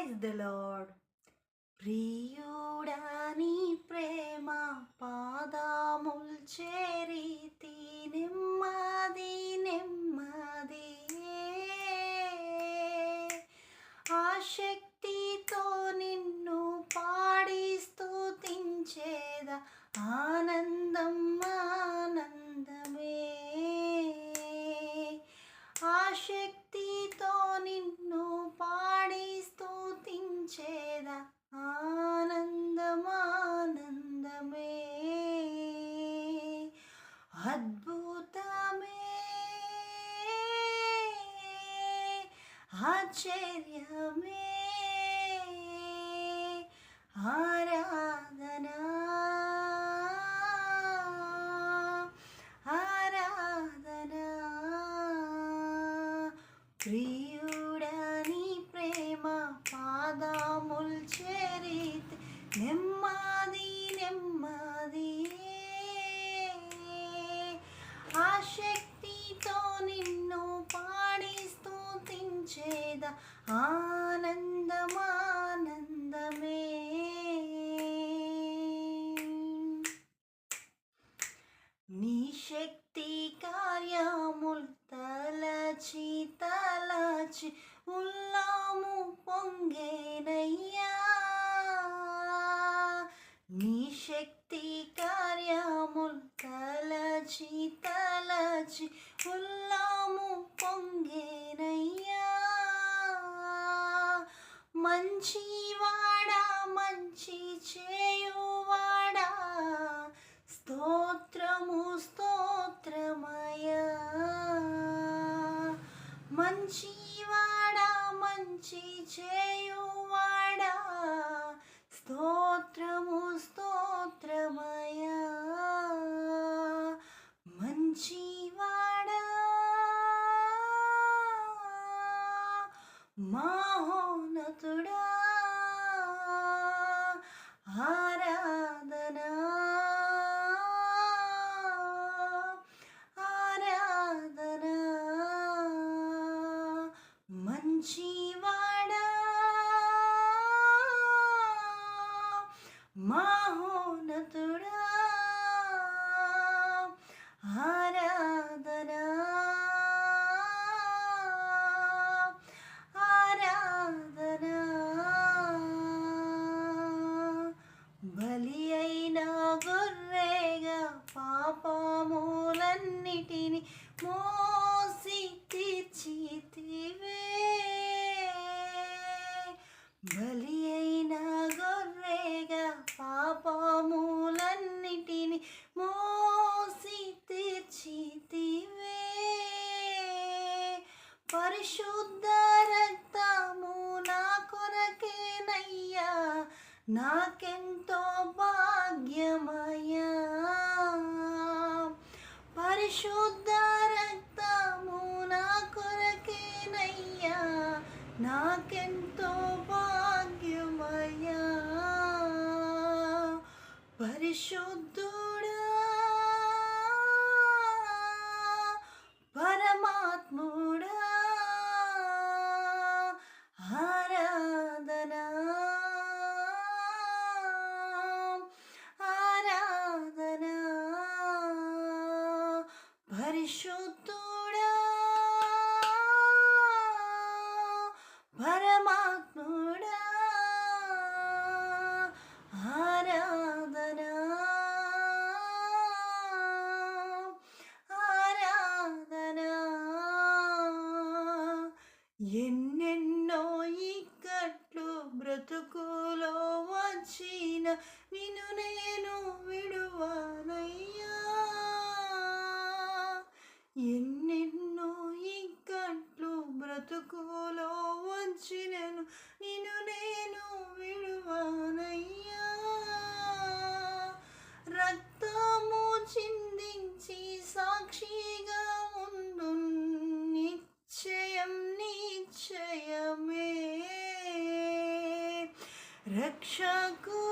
Praise the Lord. ప్రియుడాని ప్రేమ పాదాముల్ చేరితి నెమ్మది నెమ్మది. ఆ శక్తితో నిన్ను పాడి స్థుతించేద ఆనందం ఆనందమే. ఆ శక్తి అద్భుతమే. ఆశ్చర్యమే. ఆరాధన. ఆరాధన. ప్రియుడని ప్రేమ పాదముల్ చేరిత్ నెమ్మది శక్తితో నిన్ను పాడి స్థూతించేద ఆనందమానందమే. నీ శక్తి కార్యముల్ తలచి తలచి మంచివాడా మంచి చేయువాడా. స్తోత్రము స్తోత్రమయా మంచివాడా మంచి చేయువాడా. స్తోత్రము స్తోత్రమయా మంచివాడా. మహోన్నతుడా. మహోన్నతుడా ఆరాధనా ఆరాధనా బలి అయిన గొర్రెగా పాపములన్నిటిని మోసి నాకెంతో భాగ్యమయా పరిశుద్ధ రక్తము నా కొరకేనయ్యా. నాకెంతో భాగ్యమయా పరిశుద్ధ బ్రతుకులో వచ్చిన నిన్ను నేను విడువానయ్యా. ఎన్నెన్నో ఇక్కట్లు బ్రతుకు रक्षको